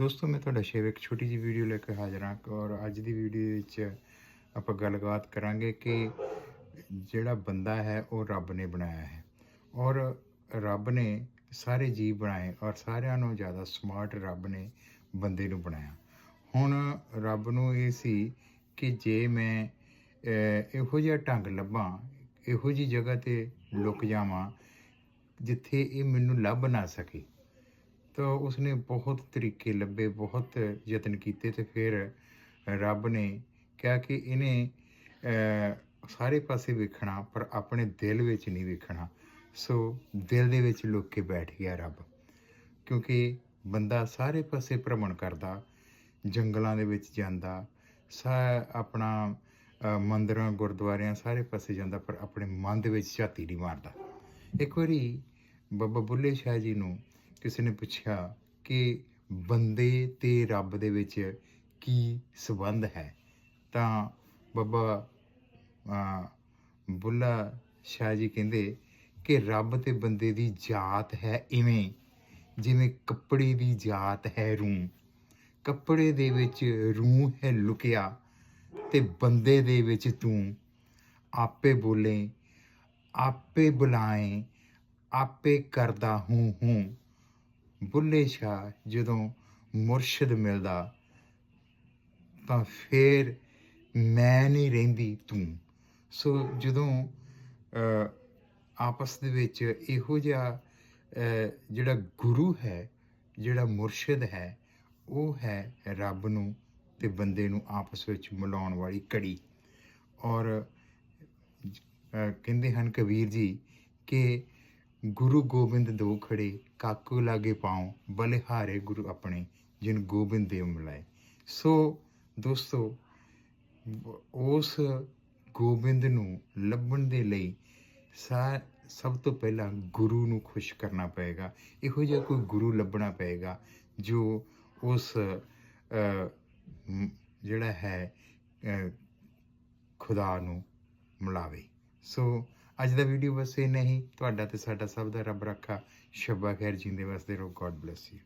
ਦੋਸਤੋ, ਮੈਂ ਤੁਹਾਡਾ ਸ਼ੇਰ ਇੱਕ ਛੋਟੀ ਜਿਹੀ ਵੀਡੀਓ ਲੈ ਕੇ ਹਾਜ਼ਰ ਹਾਂ ਔਰ ਅੱਜ ਦੀ ਵੀਡੀਓ ਵਿੱਚ ਆਪਾਂ ਗੱਲਬਾਤ ਕਰਾਂਗੇ ਕਿ ਜਿਹੜਾ ਬੰਦਾ ਹੈ, ਉਹ ਰੱਬ ਨੇ ਬਣਾਇਆ ਹੈ। ਔਰ ਰੱਬ ਨੇ ਸਾਰੇ ਜੀਵ ਬਣਾਏ ਔਰ ਸਾਰਿਆਂ ਨੂੰ ਜ਼ਿਆਦਾ ਸਮਾਰਟ ਰੱਬ ਨੇ ਬੰਦੇ ਨੂੰ ਬਣਾਇਆ। ਹੁਣ ਰੱਬ ਨੂੰ ਇਹ ਸੀ ਕਿ ਜੇ ਮੈਂ ਇਹੋ ਜਿਹਾ ਢੰਗ ਲੱਭਾਂ, ਇਹੋ ਜਿਹੀ ਜਗ੍ਹਾ ਤੇ ਲੁਕ ਜਾਵਾਂ ਜਿੱਥੇ ਇਹ ਮੈਨੂੰ ਲੱਭ ਨਾ ਸਕੇ। ਤਾਂ ਉਸਨੇ ਬਹੁਤ ਤਰੀਕੇ ਲੱਭੇ, ਬਹੁਤ ਯਤਨ ਕੀਤੇ ਤੇ ਫਿਰ ਰੱਬ ਨੇ ਕਿਹਾ ਕਿ ਇਹਨੇ ਸਾਰੇ ਪਾਸੇ ਵੇਖਣਾ, ਪਰ ਆਪਣੇ ਦਿਲ ਵਿੱਚ ਨਹੀਂ ਵੇਖਣਾ। ਸੋ ਦਿਲ ਦੇ ਵਿੱਚ ਲੁਕ ਕੇ ਬੈਠ ਗਿਆ ਰੱਬ, ਕਿਉਂਕਿ ਬੰਦਾ ਸਾਰੇ ਪਾਸੇ ਭ੍ਰਮਣ ਕਰਦਾ, ਜੰਗਲਾਂ ਦੇ ਵਿੱਚ ਜਾਂਦਾ, ਸਾ, ਆਪਣਾ ਮੰਦਰਾਂ, ਗੁਰਦੁਆਰਿਆਂ ਸਾਰੇ ਪਾਸੇ ਜਾਂਦਾ, ਪਰ ਆਪਣੇ ਮਨ ਦੇ ਵਿੱਚ ਝਾਤੀ ਨਹੀਂ ਮਾਰਦਾ। ਇੱਕ ਵਾਰੀ ਬਾਬਾ ਬੁੱਲੇ ਸ਼ਾਹ ਜੀ ਨੂੰ ਕਿਸੇ ਨੇ ਪੁੱਛਿਆ ਕਿ ਬੰਦੇ ਤੇ ਰੱਬ ਦੇ ਵਿੱਚ ਕੀ ਸਬੰਧ ਹੈ? ਤਾਂ ਬਾਬਾ ਬੁੱਲਾ ਸ਼ਾਹ ਜੀ ਕਹਿੰਦੇ ਕਿ ਰੱਬ ਤੇ ਬੰਦੇ ਦੀ ਜਾਤ ਹੈ ਇਵੇਂ, ਜਿਵੇਂ ਕੱਪੜੇ ਦੀ ਜਾਤ ਹੈ ਰੂਹ। ਕੱਪੜੇ ਦੇ ਵਿੱਚ ਰੂਹ ਹੈ ਲੁਕਿਆ ਤੇ ਬੰਦੇ ਦੇ ਵਿੱਚ ਤੂੰ। ਆਪੇ ਬੋਲੇ, ਆਪੇ ਬੁਲਾਏ, ਆਪੇ ਕਰਦਾ ਹੂੰ ਹੂੰ। ਬੁੱਲੇ ਸ਼ਾਹ ਜਦੋਂ ਮੁਰਸ਼ਿਦ ਮਿਲਦਾ, ਤਾਂ ਫੇਰ ਮੈਂ ਨਹੀਂ ਰਹਿੰਦੀ ਤੂੰ। ਸੋ ਜਦੋਂ ਆਪਸ ਦੇ ਵਿੱਚ ਇਹੋ ਜਿਹਾ ਜਿਹੜਾ ਗੁਰੂ ਹੈ, ਜਿਹੜਾ ਮੁਰਸ਼ਿਦ ਹੈ, ਉਹ ਹੈ ਰੱਬ ਨੂੰ ਤੇ ਬੰਦੇ ਨੂੰ ਆਪਸ ਵਿੱਚ ਮਿਲਾਉਣ ਵਾਲੀ ਕੜੀ ਔਰ ਕਹਿੰਦੇ ਹਨ ਕਬੀਰ ਜੀ ਕਿ ਗੁਰੂ ਗੋਬਿੰਦ ਦੋ ਖੜੇ ਕਾਕੂ ਲਾਗੇ ਪਾਉ, ਬਲਿਹਾਰੇ ਗੁਰੂ ਆਪਣੇ, ਜਿਨ ਗੋਬਿੰਦ ਦੇਵ ਮਿਲਾਏ ਸੋ ਦੋਸਤੋ, ਉਸ ਗੋਬਿੰਦ ਨੂੰ ਲੱਭਣ ਦੇ ਲਈ ਸਾ, ਸਭ ਤੋਂ ਪਹਿਲਾਂ ਗੁਰੂ ਨੂੰ ਖੁਸ਼ ਕਰਨਾ ਪਏਗਾ। ਇਹੋ ਜਿਹਾ ਕੋਈ ਗੁਰੂ ਲੱਭਣਾ ਪਏਗਾ, ਜੋ ਉਸ ਜਿਹੜਾ ਹੈ ਖੁਦਾ ਨੂੰ ਮਿਲਾਵੇ। ਸੋ ਅੱਜ ਦਾ ਵੀਡੀਓ ਬਸ ਇਹ ਨਹੀਂ ਤੁਹਾਡਾ ਤੇ ਸਾਡਾ ਸਭ ਦਾ ਰੱਬ ਰੱਖਾ। ਸ਼ਬਾ ਖੈਰ ਜਿੰਦੇ ਵਸਦੇ ਰਹੋ। God bless you